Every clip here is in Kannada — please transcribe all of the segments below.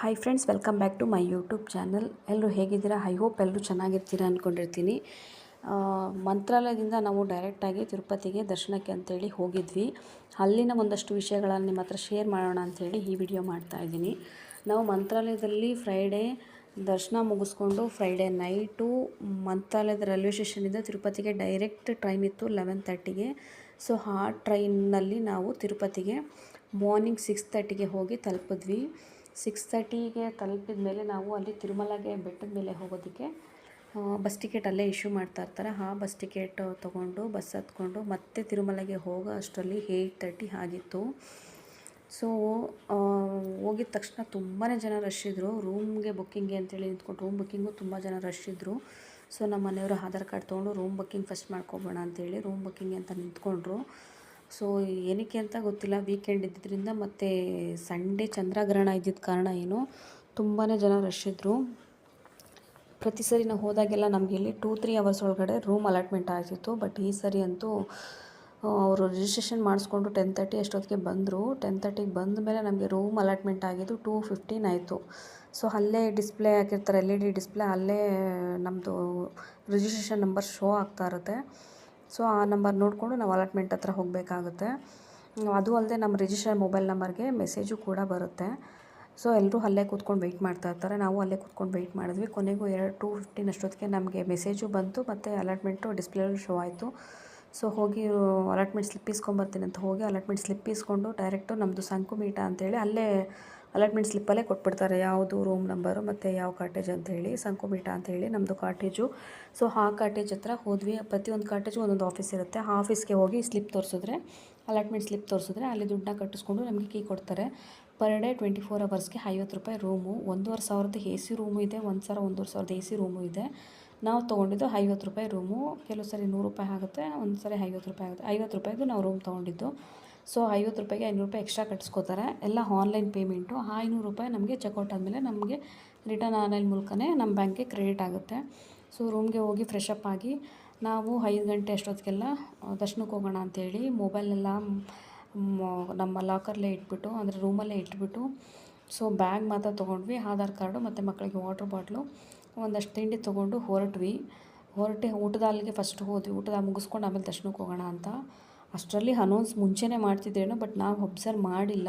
Hi friends welcome back to my YouTube channel ಎಲ್ಲರೂ ಹೇಗಿದ್ದೀರಾ? ಐ ಹೋಪ್ ಎಲ್ಲರೂ ಚೆನ್ನಾಗಿರ್ತೀರಾ ಅಂದ್ಕೊಂಡಿರ್ತೀನಿ ಮಂತ್ರಾಲಯದಿಂದ ನಾವು ಡೈರೆಕ್ಟಾಗಿ ತಿರುಪತಿಗೆ ದರ್ಶನಕ್ಕೆ ಅಂತೇಳಿ ಹೋಗಿದ್ವಿ. ಅಲ್ಲಿನ ಒಂದಷ್ಟು ವಿಷಯಗಳನ್ನು ನಿಮ್ಮ ಹತ್ರ ಶೇರ್ ಮಾಡೋಣ ಅಂಥೇಳಿ ಈ ವಿಡಿಯೋ ಮಾಡ್ತಾ ಇದ್ದೀನಿ. ನಾವು ಮಂತ್ರಾಲಯದಲ್ಲಿ ಫ್ರೈಡೇ ದರ್ಶನ ಮುಗಿಸ್ಕೊಂಡು ಫ್ರೈಡೇ ನೈಟು ಮಂತ್ರಾಲಯದ ರೈಲ್ವೆ ಸ್ಟೇಷನಿಂದ ತಿರುಪತಿಗೆ ಡೈರೆಕ್ಟ್ ಟ್ರೈನ್ ಇತ್ತು ಲೆವೆನ್ ತರ್ಟಿಗೆ ಸೊ ಆ ಟ್ರೈನ್ನಲ್ಲಿ ನಾವು ತಿರುಪತಿಗೆ ಮಾರ್ನಿಂಗ್ ಸಿಕ್ಸ್ ತರ್ಟಿಗೆ ಹೋಗಿ ತಲುಪಿದ್ವಿ. ಸಿಕ್ಸ್ ತರ್ಟಿಗೆ ತಲುಪಿದ ಮೇಲೆ ನಾವು ಅಲ್ಲಿ ತಿರುಮಲಗೆ ಬೆಟ್ಟದ ಮೇಲೆ ಹೋಗೋದಕ್ಕೆ ಬಸ್ ಟಿಕೆಟ್ ಅಲ್ಲೇ ಇಶ್ಯೂ ಮಾಡ್ತಾ ಇರ್ತಾರೆ. ಆ ಬಸ್ ಟಿಕೆಟ್ ತೊಗೊಂಡು ಬಸ್ ಹತ್ಕೊಂಡು ಮತ್ತೆ ತಿರುಮಲಗೆ ಹೋಗೋ ಅಷ್ಟರಲ್ಲಿ ಏಯ್ಟ್ ತರ್ಟಿ ಆಗಿತ್ತು. ಸೊ ಹೋಗಿದ ತಕ್ಷಣ ತುಂಬಾ ಜನ ರಶ್ ಇದ್ದರು ರೂಮ್ಗೆ ಬುಕ್ಕಿಂಗ್ಗೆ ಅಂತೇಳಿ ನಿಂತ್ಕೊಂಡು ರೂಮ್ ಬುಕ್ಕಿಂಗು ತುಂಬ ಜನ ರಶ್ ಇದ್ದರು ಸೊ ನಮ್ಮ ಮನೆಯವರು ಆಧಾರ್ ಕಾರ್ಡ್ ತೊಗೊಂಡು ರೂಮ್ ಬುಕ್ಕಿಂಗ್ ಫಸ್ಟ್ ಮಾಡ್ಕೊಬೋಣ ಅಂತೇಳಿ ರೂಮ್ ಬುಕ್ಕಿಂಗ್ ಅಂತ ನಿಂತ್ಕೊಂಡ್ರು. ಸೊ ಏನಕ್ಕೆ ಅಂತ ಗೊತ್ತಿಲ್ಲ. ವೀಕೆಂಡ್ ಇದ್ದಿದ್ದರಿಂದ ಮತ್ತು ಸಂಡೇ ಚಂದ್ರಗ್ರಹಣ ಇದ್ದಿದ್ದ ಕಾರಣ ಏನು ತುಂಬಾ ಜನ ರಶ್ ಇದ್ದರು ಪ್ರತಿ ಸರಿ ನಾವು ಹೋದಾಗೆಲ್ಲ ನಮಗೆ ಇಲ್ಲಿ ಟೂ ತ್ರೀ ಅವರ್ಸ್ ಒಳಗಡೆ ರೂಮ್ ಅಲಾಟ್ಮೆಂಟ್ ಆಗ್ತಿತ್ತು ಬಟ್ ಈ ಸರಿ ಅಂತೂ ಅವರು ರಿಜಿಸ್ಟ್ರೇಷನ್ ಮಾಡಿಸ್ಕೊಂಡು ಟೆನ್ ತರ್ಟಿ ಅಷ್ಟೊತ್ತಿಗೆ ಬಂದರು. ಟೆನ್ ತರ್ಟಿಗೆ ಬಂದ ಮೇಲೆ ನಮಗೆ ರೂಮ್ ಅಲಾಟ್ಮೆಂಟ್ ಆಗಿದ್ದು ಟೂ ಫಿಫ್ಟೀನ್ ಆಯಿತು. ಸೊ ಅಲ್ಲೇ ಡಿಸ್ಪ್ಲೇ ಹಾಕಿರ್ತಾರೆ ಎಲ್ ಇ ಡಿ ಡಿಸ್ಪ್ಲೇ ಅಲ್ಲೇ ನಮ್ಮದು ರಿಜಿಸ್ಟ್ರೇಷನ್ ನಂಬರ್ ಶೋ ಆಗ್ತಾ ಇರುತ್ತೆ. ಸೊ ಆ ನಂಬರ್ ನೋಡಿಕೊಂಡು ನಾವು ಅಲಾಟ್ಮೆಂಟ್ ಹತ್ರ ಹೋಗಬೇಕಾಗುತ್ತೆ. ಅದು ಅಲ್ಲದೆ ನಮ್ಮ ರಿಜಿಸ್ಟರ್ ಮೊಬೈಲ್ ನಂಬರ್ಗೆ ಮೆಸೇಜು ಕೂಡ ಬರುತ್ತೆ. ಸೊ ಎಲ್ಲರೂ ಅಲ್ಲೇ ಕೂತ್ಕೊಂಡು ವೆಯ್ಟ್ ಮಾಡ್ತಾ ಇರ್ತಾರೆ. ನಾವು ಅಲ್ಲೇ ಕೂತ್ಕೊಂಡು ವೆಯ್ಟ್ ಮಾಡಿದ್ವಿ. ಕೊನೆಗೂ ಎರಡು ಟೂ ಫಿಫ್ಟೀನ್ ಅಷ್ಟೊತ್ತಿಗೆ ನಮಗೆ ಮೆಸೇಜು ಬಂತು ಮತ್ತು ಅಲಾಟ್ಮೆಂಟು ಡಿಸ್ಪ್ಲೇಲೂ ಶೋ ಆಯಿತು. ಸೊ ಹೋಗಿ ಅಲಾಟ್ಮೆಂಟ್ ಸ್ಲಿಪ್ ಇಸ್ಕೊಂಬರ್ತೀನಿ ಅಂತ ಹೋಗಿ ಅಲಾಟ್ಮೆಂಟ್ ಸ್ಲಿಪ್ ಇಸ್ಕೊಂಡು ಡೈರೆಕ್ಟು ನಮ್ಮದು ಸಂಕು ಮೀಟ ಅಂತೇಳಿ ಅಲ್ಲೇ ಅಲಾಟ್ಮೆಂಟ್ ಸ್ಲಿಪ್ಪಲ್ಲೇ ಕೊಟ್ಬಿಡ್ತಾರೆ. ಯಾವುದು ರೂಮ್ ನಂಬರು ಮತ್ತು ಯಾವ ಕಾಟೇಜ್ ಅಂತೇಳಿ ಅಂತ ಹೇಳಿ ನಮ್ಮದು ಕಾಟೇಜು ಸೊ ಆ ಕಾಟೇಜ್ ಹತ್ರ ಹೋದ್ವಿ. ಪ್ರತಿಯೊಂದು ಕಾಟೇಜು ಒಂದೊಂದು ಆಫೀಸ್ ಇರುತ್ತೆ. ಆ ಆಫೀಸ್ಗೆ ಹೋಗಿ ಸ್ಲಿಪ್ ತೋರಿಸಿದ್ರೆ ಅಲಾಟ್ಮೆಂಟ್ ಸ್ಲಿಪ್ ತೋರಿಸಿದ್ರೆ ಅಲ್ಲಿ ದುಡ್ಡನ್ನ ಕಟ್ಟಿಸ್ಕೊಂಡು ನಮಗೆ ಕೀ ಕೊಡ್ತಾರೆ. ಪರ್ ಡೇ ಟ್ವೆಂಟಿ ಫೋರ್ ಅವರ್ಸ್ಗೆ ಐವತ್ತು ರೂಪಾಯಿ ರೂಮು ಒಂದೂವರೆ ಸಾವಿರದ ಎ ಸಿ ರೂಮು ಇದೆ. ಒಂದು ಸಾವಿರ ಒಂದೂವರೆ ಸಾವಿರದ ಎ ಸಿ ರೂಮು ಇದೆ. ನಾವು ತೊಗೊಂಡಿದ್ದು ಐವತ್ತು ರೂಪಾಯಿ ರೂಮು ಕೆಲವು ಸರಿ ನೂರು ರೂಪಾಯಿ ಆಗುತ್ತೆ. ಒಂದು ಸರಿ ಐವತ್ತು ರೂಪಾಯಿ ಆಗುತ್ತೆ. ಐವತ್ತು ರೂಪಾಯಿದು ನಾವು ರೂಮ್ ತೊಗೊಂಡಿದ್ದು. ಸೊ ಐವತ್ತು ರೂಪಾಯಿಗೆ ಐನೂರು ರೂಪಾಯಿ ಎಕ್ಸ್ಟ್ರಾ ಕಟ್ಸ್ಕೊತಾರೆ. ಎಲ್ಲ ಆನ್ಲೈನ್ ಪೇಮೆಂಟು ಆ ಐನೂರು ರೂಪಾಯಿ ನಮಗೆ ಚೆಕ್ಔಟ್ ಆದಮೇಲೆ ನಮಗೆ ರಿಟರ್ನ್ ಆನ್ಲೈನ್ ಮೂಲಕನೇ ನಮ್ಮ ಬ್ಯಾಂಕ್ಗೆ ಕ್ರೆಡಿಟ್ ಆಗುತ್ತೆ. ಸೊ ರೂಮ್ಗೆ ಹೋಗಿ ಫ್ರೆಶ್ ಅಪ್ ಆಗಿ ನಾವು ಐದು ಗಂಟೆ ಅಷ್ಟೊತ್ತಿಗೆಲ್ಲ ದರ್ಶನಕ್ಕೆ ಹೋಗೋಣ ಅಂಥೇಳಿ ಮೊಬೈಲೆಲ್ಲ ನಮ್ಮ ಲಾಕರ್ಲೇ ಇಟ್ಬಿಟ್ಟು, ಅಂದರೆ ರೂಮಲ್ಲೇ ಇಟ್ಬಿಟ್ಟು ಸೊ ಬ್ಯಾಗ್ ಮಾತ್ರ ತೊಗೊಂಡ್ವಿ. ಆಧಾರ್ ಕಾರ್ಡು ಮತ್ತು ಮಕ್ಕಳಿಗೆ ವಾಟ್ರ್ ಬಾಟ್ಲು ಒಂದಷ್ಟು ತಿಂಡಿ ತೊಗೊಂಡು ಹೊರಟ್ವಿ. ಹೊರಟೆ ಊಟದ ಅಲ್ಲಿಗೆ ಫಸ್ಟ್ ಹೋದ್ವಿ. ಊಟದ ಮುಗಿಸ್ಕೊಂಡು ಆಮೇಲೆ ದರ್ಶನಕ್ಕೆ ಹೋಗೋಣ ಅಂತ. ಅಷ್ಟರಲ್ಲಿ ಅನೌನ್ಸ್ ಮುಂಚೆನೇ ಮಾಡ್ತಿದ್ರೇನೋ ಬಟ್ ನಾವು ಒಬ್ಸರ್ವ್ ಮಾಡಿಲ್ಲ.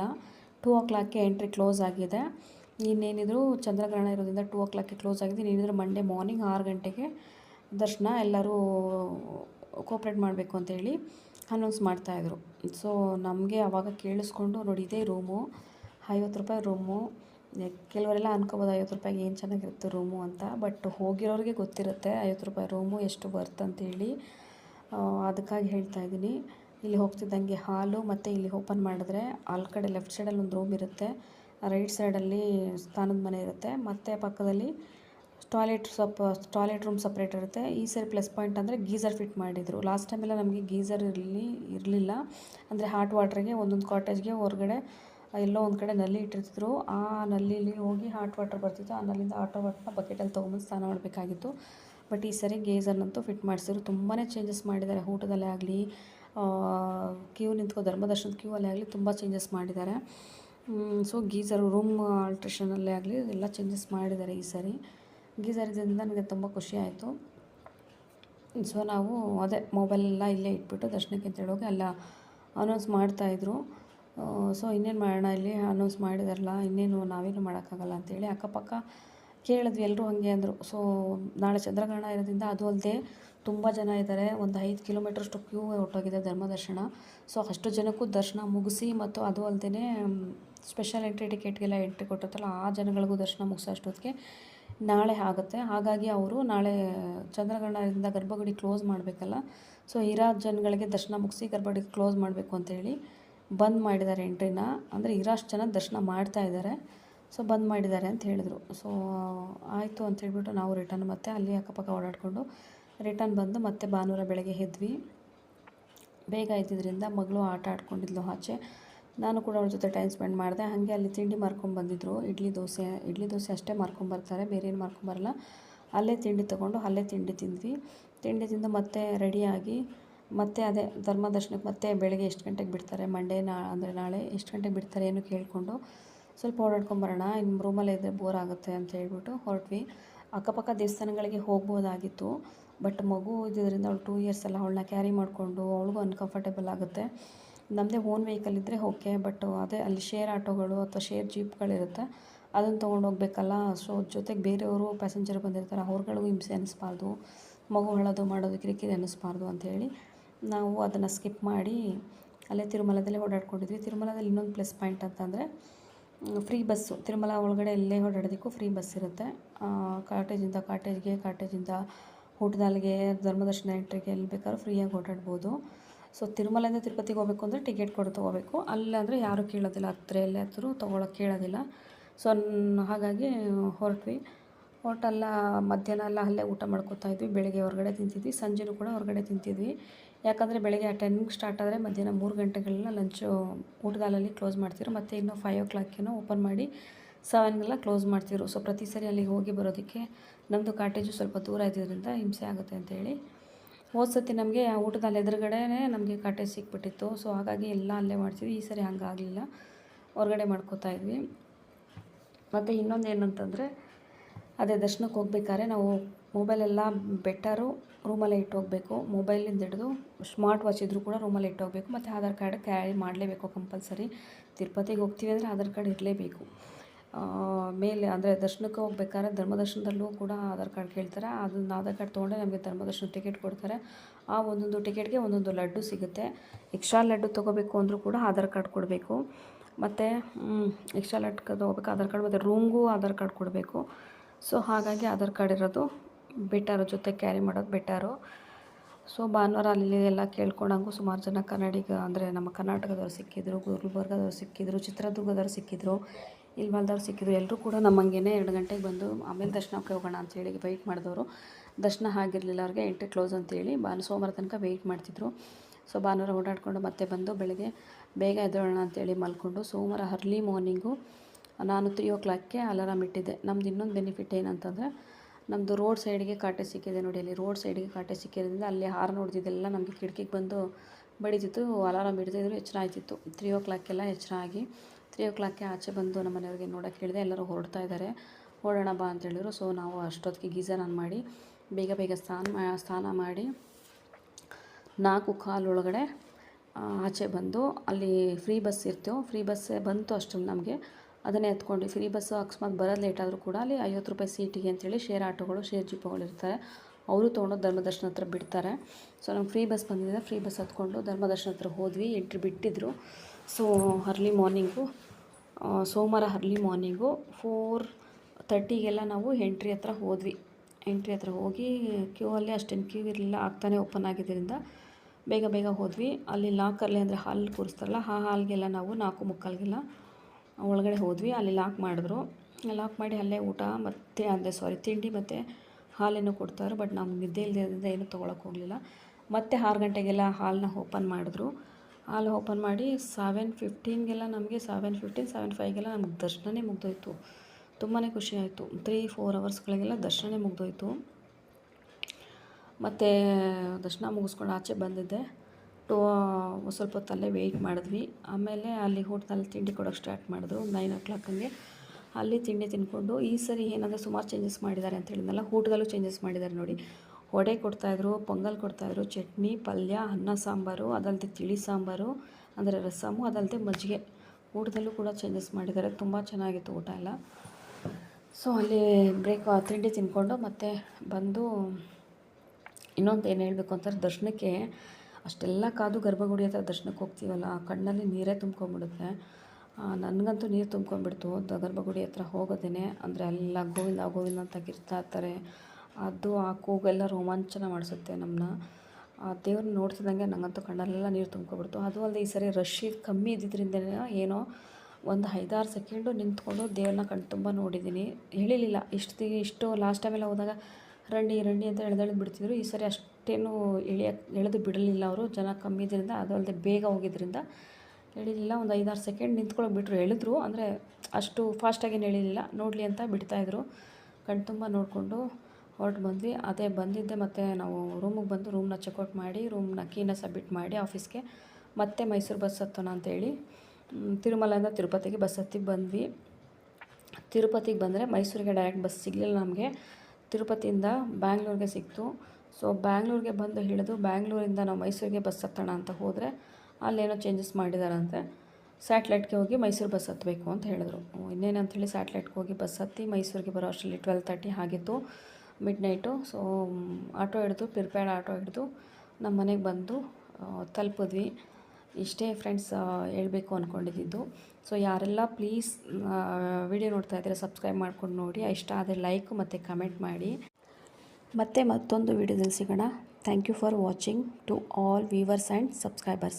ಟೂ ಓ ಕ್ಲಾಕ್ಗೆ ಎಂಟ್ರಿ ಕ್ಲೋಸ್ ಆಗಿದೆ. ಇನ್ನೇನಿದ್ರು ಚಂದ್ರಗ್ರಹಣ ಇರೋದ್ರಿಂದ ಟೂ ಓ ಕ್ಲಾಕ್ಗೆ ಕ್ಲೋಸ್ ಆಗಿದೆ. ಇನ್ನೇನಿದ್ರು ಮಂಡೇ ಮಾರ್ನಿಂಗ್ ಆರು ಗಂಟೆಗೆ ದರ್ಶನ ಎಲ್ಲರೂ ಕೋಪ್ರೇಟ್ ಮಾಡಬೇಕು ಅಂತೇಳಿ ಅನೌನ್ಸ್ ಮಾಡ್ತಾಯಿದ್ರು ಸೊ ನಮಗೆ ಆವಾಗ ಕೇಳಿಸ್ಕೊಂಡು ನೋಡಿ ಇದೇ ರೂಮು ಐವತ್ತು ರೂಪಾಯಿ ರೂಮು ಕೆಲವರೆಲ್ಲ ಅನ್ಕೋಬೋದು ಐವತ್ತು ರೂಪಾಯಿಗೆ ಏನು ಚೆನ್ನಾಗಿರುತ್ತೆ ರೂಮು ಅಂತ ಬಟ್ ಹೋಗಿರೋರಿಗೆ ಗೊತ್ತಿರುತ್ತೆ ಐವತ್ತು ರೂಪಾಯಿ ರೂಮು ಎಷ್ಟು ಬರ್ತಂತೇಳಿ ಅದಕ್ಕಾಗಿ ಹೇಳ್ತಾ ಇದ್ದೀನಿ. ಇಲ್ಲಿ ಹೋಗ್ತಿದ್ದಂಗೆ ಹಾಲು ಮತ್ತು ಇಲ್ಲಿ ಓಪನ್ ಮಾಡಿದ್ರೆ ಆಲ್ ಕಡೆ ಲೆಫ್ಟ್ ಸೈಡಲ್ಲಿ ಒಂದು ರೂಮ್ ಇರುತ್ತೆ. ರೈಟ್ ಸೈಡಲ್ಲಿ ಸ್ನಾನದ ಮನೆ ಇರುತ್ತೆ. ಮತ್ತು ಪಕ್ಕದಲ್ಲಿ ಟಾಯ್ಲೆಟ್ ಸಪ್ ಟಾಯ್ಲೆಟ್ ರೂಮ್ ಸಪ್ರೇಟ್ ಇರುತ್ತೆ. ಈ ಸರಿ ಪ್ಲಸ್ ಪಾಯಿಂಟ್ ಅಂದರೆ ಗೀಸರ್ ಫಿಟ್ ಮಾಡಿದರು. ಲಾಸ್ಟ್ ಟೈಮೆಲ್ಲ ನಮಗೆ ಗೀಸರ್ ಇರಲಿ, ಇರಲಿಲ್ಲ. ಅಂದರೆ ಹಾಟ್ ವಾಟ್ರಿಗೆ ಒಂದೊಂದು ಕಾಟೇಜ್ಗೆ ಹೊರಗಡೆ ಎಲ್ಲೋ ಒಂದು ಕಡೆ ನಲ್ಲಿ ಇಟ್ಟಿರ್ತಿದ್ರು ಆ ನಲ್ಲಿಲಿ ಹೋಗಿ ಹಾಟ್ ವಾಟರ್ ಬರ್ತಿತ್ತು. ಆ ನಲ್ಲಿಂದ ಹಾಟ್ ವಾಟರ್ನ ಬಕೆಟಲ್ಲಿ ತೊಗೊಂಬಂದು ಸ್ನಾನ ಮಾಡಬೇಕಾಗಿತ್ತು. ಬಟ್ ಈ ಸರಿ ಗೇಸರ್ನಂತೂ ಫಿಟ್ ಮಾಡಿಸಿದ್ರು. ತುಂಬಾ ಚೇಂಜಸ್ ಮಾಡಿದ್ದಾರೆ. ಊಟದಲ್ಲೇ ಆಗಲಿ ಕ್ಯೂ ನಿಂತ್ಕೋ, ಧರ್ಮದರ್ಶನದ ಕ್ಯೂ ಅಲ್ಲೇ ಆಗಲಿ ತುಂಬ ಚೇಂಜಸ್ ಮಾಡಿದ್ದಾರೆ. ಸೊ ಗೀಝರು ರೂಮ್ ಆಲ್ಟ್ರೇಷನಲ್ಲೇ ಆಗಲಿ ಎಲ್ಲ ಚೇಂಜಸ್ ಮಾಡಿದ್ದಾರೆ ಈ ಸರಿ. ಗೀಝರ್ ಇದರಿಂದ ನನಗೆ ತುಂಬ ಖುಷಿ ಆಯಿತು. ಸೊ ನಾವು ಅದೇ ಮೊಬೈಲೆಲ್ಲ ಇಲ್ಲೇ ಇಟ್ಬಿಟ್ಟು ದರ್ಶನಕ್ಕೆ ಅಂತೇಳಿ ಹೋಗಿ ಅಲ್ಲ ಅನೌನ್ಸ್ ಮಾಡ್ತಾಯಿದ್ರು ಸೊ ಇನ್ನೇನು ಮಾಡೋಣ ಇಲ್ಲಿ? ಅನೌನ್ಸ್ ಮಾಡಿದಾರಲ್ಲ, ಇನ್ನೇನು ನಾವೇನು ಮಾಡೋಕ್ಕಾಗಲ್ಲ ಅಂತೇಳಿ ಅಕ್ಕಪಕ್ಕ ಕೇಳಿದ್ವಿ ಎಲ್ಲರೂ ಹಾಗೆ ಅಂದರು. ಸೊ ನಾಳೆ ಚಂದ್ರಗ್ರಹಣ ಇರೋದ್ರಿಂದ ಅದು ಅಲ್ಲದೆ ತುಂಬ ಜನ ಇದ್ದಾರೆ ಒಂದು ಐದು ಕಿಲೋಮೀಟ್ರಷ್ಟು ಕ್ಯೂ ಹೊರಟೋಗಿದೆ ಧರ್ಮದರ್ಶನ ಸೊ ಅಷ್ಟು ಜನಕ್ಕೂ ದರ್ಶನ ಮುಗಿಸಿ ಮತ್ತು ಅದು ಅಲ್ಲದೆ ಸ್ಪೆಷಲ್ ಎಂಟ್ರಿ ಟಿಕೆಟ್ಗೆಲ್ಲ ಎಂಟ್ರಿ ಕೊಟ್ಟಿರ್ತಲ್ಲ ಆ ಜನಗಳಿಗೂ ದರ್ಶನ ಮುಗಿಸೋ ಅಷ್ಟೊತ್ತಿಗೆ ನಾಳೆ ಆಗುತ್ತೆ. ಹಾಗಾಗಿ ಅವರು ನಾಳೆ ಚಂದ್ರಗ್ರಹಣದಿಂದ ಗರ್ಭಗುಡಿ ಕ್ಲೋಸ್ ಮಾಡಬೇಕಲ್ಲ. ಸೊ ಇರೋ ಜನಗಳಿಗೆ ದರ್ಶನ ಮುಗಿಸಿ ಗರ್ಭಗುಡಿ ಕ್ಲೋಸ್ ಮಾಡಬೇಕು ಅಂತೇಳಿ ಬಂದ್ ಮಾಡಿದ್ದಾರೆ ಎಂಟ್ರಿನ ಅಂದರೆ ಇರೋಷ್ಟು ಜನ ದರ್ಶನ ಮಾಡ್ತಾ ಇದ್ದಾರೆ. ಸೊ ಬಂದ್ ಮಾಡಿದ್ದಾರೆ ಅಂತ ಹೇಳಿದ್ರು. ಸೊ ಆಯಿತು ಅಂತ ಹೇಳಿಬಿಟ್ಟು ನಾವು ರಿಟರ್ನ್ ಮತ್ತೆ ಅಲ್ಲಿ ಅಕ್ಕಪಕ್ಕ ಓಡಾಡಿಕೊಂಡು ರಿಟರ್ನ್ ಬಂದು ಮತ್ತೆ ಭಾನುವಾರ ಬೆಳಗ್ಗೆ ಎದ್ವಿ. ಬೇಗ ಇದ್ದಿದ್ದರಿಂದ ಮಗಳು ಆಟ ಆಡ್ಕೊಂಡಿದ್ಲು ಆಚೆ. ನಾನು ಕೂಡ ಅವ್ರ ಜೊತೆ ಟೈಮ್ ಸ್ಪೆಂಡ್ ಮಾಡಿದೆ. ಹಾಗೆ ಅಲ್ಲಿ ತಿಂಡಿ ಮಾರ್ಕೊಂಡು ಬಂದಿದ್ದರು ಇಡ್ಲಿ ದೋಸೆ ಇಡ್ಲಿ ದೋಸೆ ಅಷ್ಟೇ ಮಾರ್ಕೊಂಬರ್ತಾರೆ ಬೇರೆ ಏನು ಮಾರ್ಕೊಂಬರಲ್ಲ ಅಲ್ಲೇ ತಿಂಡಿ ತೊಗೊಂಡು ಅಲ್ಲೇ ತಿಂಡಿ ತಿಂದ್ವಿ. ತಿಂಡಿ ತಿಂದು ಮತ್ತೆ ರೆಡಿಯಾಗಿ ಮತ್ತೆ ಅದೇ ಧರ್ಮದರ್ಶನಕ್ಕೆ ಮತ್ತೆ ಬೆಳಗ್ಗೆ ಎಷ್ಟು ಗಂಟೆಗೆ ಬಿಡ್ತಾರೆ? ಮಂಡೇ ನಾ ಅಂದರೆ ನಾಳೆ ಎಷ್ಟು ಗಂಟೆಗೆ ಬಿಡ್ತಾರೆ ಏನು ಕೇಳಿಕೊಂಡು ಸ್ವಲ್ಪ ಓಡಾಡ್ಕೊಂಬರೋಣ ಇನ್ನು ರೂಮಲ್ಲೇ ಇದ್ದರೆ ಬೋರ್ ಆಗುತ್ತೆ ಅಂತ ಹೇಳ್ಬಿಟ್ಟು ಹೊರಟ್ವಿ. ಅಕ್ಕಪಕ್ಕ ದೇವಸ್ಥಾನಗಳಿಗೆ ಹೋಗ್ಬೋದಾಗಿತ್ತು ಬಟ್ ಮಗು ಇದ್ದಿದ್ದರಿಂದ ಅವಳು ಟೂ ಇಯರ್ಸ್ ಎಲ್ಲ ಅವಳನ್ನ ಕ್ಯಾರಿ ಮಾಡಿಕೊಂಡು ಅವಳಿಗೂ ಅನ್ಕಂಫರ್ಟೇಬಲ್ ಆಗುತ್ತೆ. ನಮ್ಮದೇ ಓನ್ ವೆಹಿಕಲ್ ಇದ್ದರೆ ಓಕೆ ಬಟ್ ಅದೇ ಅಲ್ಲಿ ಶೇರ್ ಆಟೋಗಳು ಅಥವಾ ಶೇರ್ ಜೀಪ್ಗಳಿರುತ್ತೆ ಅದನ್ನು ತೊಗೊಂಡು ಹೋಗ್ಬೇಕಲ್ಲ. ಸೊ ಜೊತೆಗೆ ಬೇರೆಯವರು ಪ್ಯಾಸೆಂಜರ್ ಬಂದಿರ್ತಾರೆ, ಅವ್ರುಗಳಿಗೂ ಹಿಂಸೆ ಅನ್ನಿಸ್ಬಾರ್ದು ಮಗು ಹೇಳೋದು ಮಾಡೋದು ಕಿರಿಕಿರಿ ಅನ್ನಿಸ್ಬಾರ್ದು ಅಂಥೇಳಿ ನಾವು ಅದನ್ನು ಸ್ಕಿಪ್ ಮಾಡಿ ಅಲ್ಲೇ ತಿರುಮಲದಲ್ಲೇ ಓಡಾಡ್ಕೊಂಡಿದ್ವಿ. ತಿರುಮಲದಲ್ಲಿ ಇನ್ನೊಂದು ಪ್ಲಸ್ ಪಾಯಿಂಟ್ ಅಂತಂದರೆ ಫ್ರೀ ಬಸ್ಸು, ತಿರುಮಲ ಒಳಗಡೆ ಎಲ್ಲೇ ಓಡಾಡೋದಕ್ಕೂ ಫ್ರೀ ಬಸ್ ಇರುತ್ತೆ. ಕಾಟೇಜಿಂದ ಕಾಟೇಜ್ಗೆ, ಕಾಟೇಜಿಂದ ಊಟದಾಲ್ಗೆ ಧರ್ಮದರ್ಶನ ಎಂಟ್ರಿಗೆ ಎಲ್ಲಿ ಬೇಕಾದ್ರೂ ಫ್ರೀಯಾಗಿ ಓಡಾಡ್ಬೋದು. ಸೊ ತಿರುಮಲೆಯಿಂದ ತಿರುಪತಿಗೆ ಹೋಗ್ಬೇಕು ಅಂದರೆ ಟಿಕೆಟ್ ಕೊಟ್ಟು ತೊಗೋಬೇಕು. ಅಲ್ಲಾಂದರೆ ಯಾರೂ ಕೇಳೋದಿಲ್ಲ ಹತ್ತಿರ ಎಲ್ಲೇ ಹತ್ತಿರ ತೊಗೊಳಕ್ಕೆ ಕೇಳೋದಿಲ್ಲ. ಸೊ ಹಾಗಾಗಿ ಹೊರಟ್ವಿ. ಹೊರಟೆಲ್ಲ ಮಧ್ಯಾಹ್ನ ಎಲ್ಲ ಅಲ್ಲೇ ಊಟ ಮಾಡ್ಕೋತಾ ಇದ್ವಿ, ಬೆಳಗ್ಗೆ ಹೊರಗಡೆ ತಿಂತಿದ್ವಿ, ಸಂಜೆನೂ ಕೂಡ ಹೊರಗಡೆ ತಿಂತಿದ್ವಿ. ಯಾಕಂದರೆ ಬೆಳಗ್ಗೆ ಟೆನ್ಗೆ ಸ್ಟಾರ್ಟ್ ಆದರೆ ಮಧ್ಯಾಹ್ನ ಮೂರು ಗಂಟೆಗೆಲ್ಲ ಲಂಚು ಊಟದಾಲಲ್ಲಿ ಕ್ಲೋಸ್ ಮಾಡ್ತಿದ್ರು. ಮತ್ತು ಇನ್ನು ಫೈವ್ ಓ ಕ್ಲಾಕಿನೋ ಓಪನ್ ಮಾಡಿ ಸೆವೆನ್ಗೆಲ್ಲ ಕ್ಲೋಸ್ ಮಾಡ್ತಿದ್ರು. ಸೊ ಪ್ರತಿ ಸರಿ ಅಲ್ಲಿಗೆ ಹೋಗಿ ಬರೋದಕ್ಕೆ ನಮ್ಮದು ಕಾಟೇಜು ಸ್ವಲ್ಪ ದೂರ ಇದ್ದಿದ್ದರಿಂದ ಹಿಂಸೆ ಆಗುತ್ತೆ ಅಂತೇಳಿ ಹೋದ ಸತಿ ನಮಗೆ ಊಟದಲ್ಲಿ ಎದುರುಗಡೆ ನಮಗೆ ಕಾಟೇಜ್ ಸಿಕ್ಬಿಟ್ಟಿತ್ತು. ಸೊ ಹಾಗಾಗಿ ಎಲ್ಲ ಅಲ್ಲೇ ಮಾಡ್ತೀವಿ ಈ ಸರಿ ಹಂಗಾಗಲಿಲ್ಲ. ಹೊರಗಡೆ ಮಾಡ್ಕೋತಾ ಇದ್ವಿ. ಮತ್ತು ಇನ್ನೊಂದು ಏನಂತಂದರೆ ಅದೇ ದರ್ಶನಕ್ಕೆ ಹೋಗ್ಬೇಕಾದ್ರೆ ನಾವು ಮೊಬೈಲೆಲ್ಲ ಬೆಟರು ರೂಮಲ್ಲೇ ಇಟ್ಟು ಹೋಗಬೇಕು ಮೊಬೈಲಿಂದ ಹಿಡಿದು ಸ್ಮಾರ್ಟ್ ವಾಚ್ ಇದ್ದರೂ ಕೂಡ ರೂಮಲ್ಲಿ ಇಟ್ಟು ಹೋಗಬೇಕು ಮತ್ತು ಆಧಾರ್ ಕಾರ್ಡ್ ಕ್ಯಾರಿ ಮಾಡಲೇಬೇಕು ಕಂಪಲ್ಸರಿ. ತಿರುಪತಿಗೆ ಹೋಗ್ತೀವಿ ಅಂದರೆ ಆಧಾರ್ ಕಾರ್ಡ್ ಇರಲೇಬೇಕು. ಮೇಲೆ ಅಂದರೆ ದರ್ಶನಕ್ಕೆ ಹೋಗ್ಬೇಕಾದ್ರೆ ಧರ್ಮದರ್ಶನದಲ್ಲೂ ಕೂಡ ಆಧಾರ್ ಕಾರ್ಡ್ ಕೇಳ್ತಾರೆ. ಅದನ್ನ ಆಧಾರ್ ಕಾರ್ಡ್ ತೊಗೊಂಡ್ರೆ ನಮಗೆ ಧರ್ಮದರ್ಶನ ಟಿಕೆಟ್ ಕೊಡ್ತಾರೆ. ಆ ಒಂದೊಂದು ಟಿಕೆಟ್ಗೆ ಒಂದೊಂದು ಲಡ್ಡು ಸಿಗುತ್ತೆ. ಎಕ್ಸ್ಟ್ರಾ ಲಡ್ಡು ತೊಗೋಬೇಕು ಅಂದರೂ ಕೂಡ ಆಧಾರ್ ಕಾರ್ಡ್ ಕೊಡಬೇಕು. ಮತ್ತು ಎಕ್ಸ್ಟ್ರಾ ಲಡ್ಡು ತೊಗೋಬೇಕು, ಆಧಾರ್ ಕಾರ್ಡ್, ಮತ್ತು ರೂಮ್ಗೂ ಆಧಾರ್ ಕಾರ್ಡ್ ಕೊಡಬೇಕು. ಸೊ ಹಾಗಾಗಿ ಆಧಾರ್ ಕಾರ್ಡ್ ಇರೋದು ಬೆಟರು ಜೊತೆ ಕ್ಯಾರಿ ಮಾಡೋದು ಬೆಟರು ಸೊ ಭಾನುವಾರ ಅಲ್ಲಿ ಎಲ್ಲ ಕೇಳ್ಕೊಂಡಂಗೂ ಸುಮಾರು ಜನ ಕನ್ನಡಿಗ ಅಂದರೆ ನಮ್ಮ ಕರ್ನಾಟಕದವ್ರು ಸಿಕ್ಕಿದ್ರು, ಗುಲ್ಬರ್ಗದವ್ರು ಸಿಕ್ಕಿದ್ರು, ಚಿತ್ರದುರ್ಗದವ್ರು ಸಿಕ್ಕಿದ್ರು, ಇಲ್ವಾಲ್ದವ್ರು ಸಿಕ್ಕಿದ್ರು ಎಲ್ಲರೂ ಕೂಡ ನಮ್ಮಂಗೆ ಎರಡು ಗಂಟೆಗೆ ಬಂದು ಆಮೇಲೆ ದರ್ಶನಕ್ಕೆ ಹೋಗೋಣ ಅಂತೇಳಿ ವೆಯ್ಟ್ ಮಾಡಿದವರು. ದರ್ಶನ ಆಗಿರಲಿಲ್ಲ ಅವ್ರಿಗೆ ಎಂಟ್ರಿ ಕ್ಲೋಸ್ ಅಂತೇಳಿ ಭಾನು ಸೋಮವಾರ ತನಕ ವೆಯ್ಟ್ ಮಾಡ್ತಿದ್ರು. ಸೊ ಭಾನುವಾರ ಓಡಾಡಿಕೊಂಡು ಮತ್ತೆ ಬಂದು ಬೆಳಗ್ಗೆ ಬೇಗ ಎದ್ದೇಳೋಣ ಅಂತೇಳಿ ಮಲ್ಕೊಂಡು ಸೋಮವಾರ ಅರ್ಲಿ ಮಾರ್ನಿಂಗು ನಾನು ತ್ರೀ ಓ ಕ್ಲಾಕ್ಗೆ ಅಲಾರಾಮ್ ಇಟ್ಟಿದ್ದೆ. ನಮ್ದು ಇನ್ನೊಂದು ಬೆನಿಫಿಟ್ ಏನಂತಂದರೆ ನಮ್ಮದು ರೋಡ್ ಸೈಡ್ಗೆ ಕಾಟೆ ಸಿಕ್ಕಿದೆ ನೋಡಿ ಅಲ್ಲಿ. ರೋಡ್ ಸೈಡ್ಗೆ ಕಾಟೆ ಸಿಕ್ಕಿರೋದ್ರಿಂದ ಅಲ್ಲಿ ಹಾರ ನೋಡಿದ್ದೆಲ್ಲ ನಮಗೆ ಕಿಟಕಿಗೆ ಬಂದು ಬಡಿತಿತ್ತು ಅಲಾರಾಮ್ ಹಿಡಿದಿದ್ರು, ಎಚ್ಚರ ಆಯ್ತಿತ್ತು. ತ್ರೀ ಓ ಕ್ಲಾಕ್ಗೆಲ್ಲ ಎಚ್ಚರ ಆಗಿ ತ್ರೀ ಓ ಕ್ಲಾಕ್ಗೆ ಆಚೆ ಬಂದು ನಮ್ಮ ಮನೆಯವ್ರಿಗೆ ನೋಡೋಕೆ ಹೇಳಿದೆ. ಎಲ್ಲರೂ ಹೊರಡ್ತಾ ಇದ್ದಾರೆ ಹೊರಡೋಣ ಬಾ ಅಂತ ಹೇಳಿದ್ರು. ಸೊ ನಾವು ಅಷ್ಟೊತ್ತಿಗೆ ಗೀಸರ್ ಆನ್ ಮಾಡಿ, ಬೇಗ ಬೇಗ ಸ್ನಾನ ಸ್ನಾನ ಮಾಡಿ ನಾಲ್ಕು ಕಾಲು ಒಳಗಡೆ ಆಚೆ ಬಂದು ಅಲ್ಲಿ ಫ್ರೀ ಬಸ್ ಇರ್ತೇವೆ. ಫ್ರೀ ಬಸ್ಸೇ ಬಂತು ಅಷ್ಟು ನಮಗೆ. ಅದನ್ನೇ ಎತ್ಕೊಂಡು ಫ್ರೀ ಬಸ್ಸು ಅಕಸ್ಮಾತ್ ಬರೋದು ಲೇಟ್ ಆದರೂ ಕೂಡ ಅಲ್ಲಿ ಐವತ್ತು ರೂಪಾಯಿ ಸೀಟಿಗೆ ಅಂತೇಳಿ ಶೇರ್ ಆಟೋಗಳು ಶೇರ್ ಜೀಪುಗಳು ಇರ್ತಾರೆ. ಅವರು ತೊಗೊಂಡು ಧರ್ಮದರ್ಶನ ಹತ್ರ ಬಿಡ್ತಾರೆ. ಸೊ ನಮ್ಗೆ ಫ್ರೀ ಬಸ್ ಬಂದಿದೆ. ಫ್ರೀ ಬಸ್ ಹತ್ಕೊಂಡು ಧರ್ಮದರ್ಶನ ಹತ್ರ ಹೋದ್ವಿ. ಎಂಟ್ರಿ ಬಿಟ್ಟಿದ್ರು. ಸೊ ಅರ್ಲಿ ಮಾರ್ನಿಂಗು ಸೋಮವಾರ ಅರ್ಲಿ ಮಾರ್ನಿಂಗು ಫೋರ್ ತರ್ಟಿಗೆಲ್ಲ ನಾವು ಎಂಟ್ರಿ ಹತ್ರ ಹೋದ್ವಿ. ಎಂಟ್ರಿ ಹತ್ರ ಹೋಗಿ ಕ್ಯೂ ಅಲ್ಲಿ ಅಷ್ಟೇನು ಕ್ಯೂ ಇರಲಿಲ್ಲ. ಆಗ್ತಾನೆ ಓಪನ್ ಆಗಿದ್ದರಿಂದ ಬೇಗ ಬೇಗ ಹೋದ್ವಿ. ಅಲ್ಲಿ ಲಾಕಲ್ಲಿ ಅಂದರೆ ಹಾಲ್ ಕೂರಿಸ್ತಾರಲ್ಲ, ಆ ಹಾಲ್ಗೆಲ್ಲ ನಾವು ನಾಲ್ಕು ಮುಕ್ಕಾಲ್ಗೆಲ್ಲ ಒಳಗಡೆ ಹೋದ್ವಿ, ಅಲ್ಲಿ ಲಾಕ್ ಮಾಡಿದ್ರು. ಲಾಕ್ ಮಾಡಿ ಅಲ್ಲೇ ಊಟ ಮತ್ತು ಅಂದರೆ ಸಾರಿ ತಿಂಡಿ ಮತ್ತು ಹಾಲೇನು ಕೊಡ್ತಾರೆ ಬಟ್ ನಮ್ಗೆ ನಿದ್ದೆ ಇಲ್ಲದಿಂದ ಏನೂ ತೊಗೊಳಕ್ಕೆ ಹೋಗಲಿಲ್ಲ. ಮತ್ತೆ ಆರು ಗಂಟೆಗೆಲ್ಲ ಹಾಲನ್ನ ಓಪನ್ ಮಾಡಿದ್ರು. ಹಾಲು ಓಪನ್ ಮಾಡಿ ಸೆವೆನ್ ಫಿಫ್ಟೀನ್ಗೆಲ್ಲ ನಮಗೆ ಸೆವೆನ್ ಫಿಫ್ಟೀನ್ ಸೆವೆನ್ ಫೈವ್ಗೆಲ್ಲ ನಮ್ಗೆ ದರ್ಶನವೇ ಮುಗ್ದೋಯ್ತು. ತುಂಬಾ ಖುಷಿ ಆಯಿತು. ತ್ರೀ ಫೋರ್ ಅವರ್ಸ್ಗಳಿಗೆಲ್ಲ ದರ್ಶನವೇ ಮುಗ್ದೋಯ್ತು. ಮತ್ತು ದರ್ಶನ ಮುಗಿಸ್ಕೊಂಡು ಆಚೆ ಬಂದಿದ್ದೆ. ಟು ಸ್ವಲ್ಪ ಹೊತ್ತಲ್ಲೇ ವೆಯ್ಟ್ ಮಾಡಿದ್ವಿ. ಆಮೇಲೆ ಅಲ್ಲಿ ಹೋಟ್ಲಲ್ಲಿ ತಿಂಡಿ ಕೊಡೋಕ್ಕೆ ಸ್ಟಾರ್ಟ್ ಮಾಡಿದ್ರು ನೈನ್ ಓ ಕ್ಲಾಕ್ ಹಂಗೆ. ಅಲ್ಲಿ ತಿಂಡಿ ತಿಂದ್ಕೊಂಡು ಈ ಸರಿ ಏನಂದರೆ ಸುಮಾರು ಚೇಂಜಸ್ ಮಾಡಿದ್ದಾರೆ ಅಂತ ಹೇಳಿದ್ನಲ್ಲ ಊಟದಲ್ಲೂ ಚೇಂಜಸ್ ಮಾಡಿದ್ದಾರೆ ನೋಡಿ. ವಡೆ ಕೊಡ್ತಾಯಿದ್ರು, ಪೊಂಗಲ್ ಕೊಡ್ತಾಯಿದ್ರು, ಚಟ್ನಿ, ಪಲ್ಯ, ಅನ್ನ ಸಾಂಬಾರು ಅದಲ್ಲದೆ ತಿಳಿ ಸಾಂಬಾರು, ಅಂದರೆ ರಸಮು ಅದಲ್ಲದೆ ಮಜ್ಜಿಗೆ. ಊಟದಲ್ಲೂ ಕೂಡ ಚೇಂಜಸ್ ಮಾಡಿದ್ದಾರೆ, ತುಂಬ ಚೆನ್ನಾಗಿತ್ತು ಊಟ ಎಲ್ಲ. ಸೊ ಅಲ್ಲಿ ಬ್ರೇಕ್ ತಿಂಡಿ ತಿಂದ್ಕೊಂಡು ಮತ್ತೆ ಬಂದು, ಇನ್ನೊಂದು ಏನು ಹೇಳಬೇಕು ಅಂತಾರೆ ದರ್ಶನಕ್ಕೆ ಅಷ್ಟೆಲ್ಲ ಕಾದು ಗರ್ಭಗುಡಿ ಹತ್ರ ದರ್ಶನಕ್ಕೆ ಹೋಗ್ತೀವಲ್ಲ ಕಣ್ಣಲ್ಲಿ ನೀರೇ ತುಂಬ್ಕೊಂಬಿಡುತ್ತೆ. ನನಗಂತೂ ನೀರು ತುಂಬ್ಕೊಂಬಿಡ್ತು ದ ಗರ್ಭಗುಡಿ ಹತ್ರ ಹೋಗೋದೇ ಅಂದರೆ ಎಲ್ಲ ಗೋವಿಂದ ಗೋವಿಂದ ಅಂತ ಗಿರ್ತಾ ಇರ್ತಾರೆ. ಅದು ಆ ಕೂಗೆಲ್ಲ ರೋಮಾಂಚನ ಮಾಡಿಸುತ್ತೆ ನಮ್ಮನ್ನ ಆ ದೇವ್ರನ್ನ ನೋಡ್ತಿದ್ದಂಗೆ ನನಗಂತೂ ಕಣ್ಣಲ್ಲೆಲ್ಲ ನೀರು ತುಂಬ್ಕೊಬಿಡ್ತು ಅದು ಅಲ್ಲದೆ ಈ ಸರಿ ರಶ್ಶಿ ಕಮ್ಮಿ ಇದ್ದಿದ್ದರಿಂದ ಏನೋ ಒಂದು ಐದಾರು ಸೆಕೆಂಡು ನಿಂತ್ಕೊಂಡು ದೇವ್ರನ್ನ ಕಣ್ಣು ತುಂಬ ನೋಡಿದ್ದೀನಿ. ಹೇಳಿಲಿಲ್ಲ ಇಷ್ಟು ಇಷ್ಟು ಲಾಸ್ಟ್ ಟೈಮೆಲ್ಲ ಹೋದಾಗ ರಂಡಿ ರಂಡಿ ಅಂತ ಎಳ್ದೆಳ್ದು ಬಿಡ್ತಿದ್ರು. ಈ ಸರಿ ಅಷ್ಟೇನು ಎಳಿಯಕ್ಕೆ ಎಳೆದು ಬಿಡಲಿಲ್ಲ ಅವರು. ಜನ ಕಮ್ಮಿ ಇದ್ರಿಂದ, ಅದು ಅಲ್ಲದೆ ಬೇಗ ಹೋಗಿದ್ದರಿಂದ ಎಳಿಲಿಲ್ಲ ಒಂದು ಐದಾರು ಸೆಕೆಂಡ್ ನಿಂತ್ಕೊಳ್ಳೋಕೆ ಬಿಟ್ಟರು ಎಳೆದ್ರು. ಅಂದರೆ ಅಷ್ಟು ಫಾಸ್ಟಾಗೇನು ಎಳಿಲಿಲ್ಲ. ನೋಡಲಿ ಅಂತ ಬಿಡ್ತಾಯಿದ್ರು ಕಣ್ಣು ತುಂಬ ನೋಡಿಕೊಂಡು ಹೊರಟು ಬಂದ್ವಿ. ಅದೇ ಬಂದಿದ್ದೆ. ಮತ್ತು ನಾವು ರೂಮಿಗೆ ಬಂದು ರೂಮ್ನ ಚೆಕ್ಔಟ್ ಮಾಡಿ ರೂಮ್ನ ಕೀನ ಸಬ್ಮಿಟ್ ಮಾಡಿ ಆಫೀಸ್ಗೆ ಮತ್ತೆ ಮೈಸೂರು ಬಸ್ ಹತ್ತೋಣ ಅಂತೇಳಿ ತಿರುಮಲದಿಂದ ತಿರುಪತಿಗೆ ಬಸ್ ಹತ್ತಿ ಬಂದ್ವಿ. ತಿರುಪತಿಗೆ ಬಂದರೆ ಮೈಸೂರಿಗೆ ಡೈರೆಕ್ಟ್ ಬಸ್ ಸಿಗಲಿಲ್ಲ ನಮಗೆ. ತಿರುಪತಿಯಿಂದ ಬ್ಯಾಂಗ್ಳೂರಿಗೆ ಸಿಕ್ತು. ಸೊ ಬ್ಯಾಂಗ್ಳೂರಿಗೆ ಬಂದು ಹಿಡಿದು ಬ್ಯಾಂಗ್ಳೂರಿಂದ ನಾವು ಮೈಸೂರಿಗೆ ಬಸ್ ಹತ್ತೋಣ ಅಂತ ಹೋದರೆ ಅಲ್ಲೇನೋ ಚೇಂಜಸ್ ಮಾಡಿದಾರಂತೆ. ಸ್ಯಾಟ್ಲೈಟ್ಗೆ ಹೋಗಿ ಮೈಸೂರು ಬಸ್ ಹತ್ತಬೇಕು ಅಂತ ಹೇಳಿದ್ರು. ಇನ್ನೇನು ಅಂಥೇಳಿ ಸ್ಯಾಟ್ಲೈಟ್ಗೆ ಹೋಗಿ ಬಸ್ ಹತ್ತಿ ಮೈಸೂರಿಗೆ ಬರೋ ಅಷ್ಟರಲ್ಲಿ ಟ್ವೆಲ್ ತರ್ಟಿ ಆಗಿತ್ತು ಮಿಡ್ ನೈಟು ಸೊ ಆಟೋ ಹಿಡಿದು ಪ್ರಿಪೇರ್ಡ್ ಆಟೋ ಹಿಡಿದು ನಮ್ಮ ಮನೆಗೆ ಬಂದು ತಲುಪಿದ್ವಿ. ಇಷ್ಟೇ ಫ್ರೆಂಡ್ಸ್ ಹೇಳಬೇಕು ಅಂದ್ಕೊಂಡಿದ್ದು ಸೊ ಯಾರೆಲ್ಲ ಪ್ಲೀಸ್ ವಿಡಿಯೋ ನೋಡ್ತಾ ಇದ್ದೀರಾ ಸಬ್ಸ್ಕ್ರೈಬ್ ಮಾಡ್ಕೊಂಡು ನೋಡಿ. ಇಷ್ಟ ಆದರೆ ಲೈಕ್ ಮತ್ತು ಕಮೆಂಟ್ ಮಾಡಿ. ಮತ್ತೆ ಮತ್ತೊಂದು ವಿಡಿಯೋದಲ್ಲಿ ಸಿಗೋಣ. Thank you for watching to all viewers and subscribers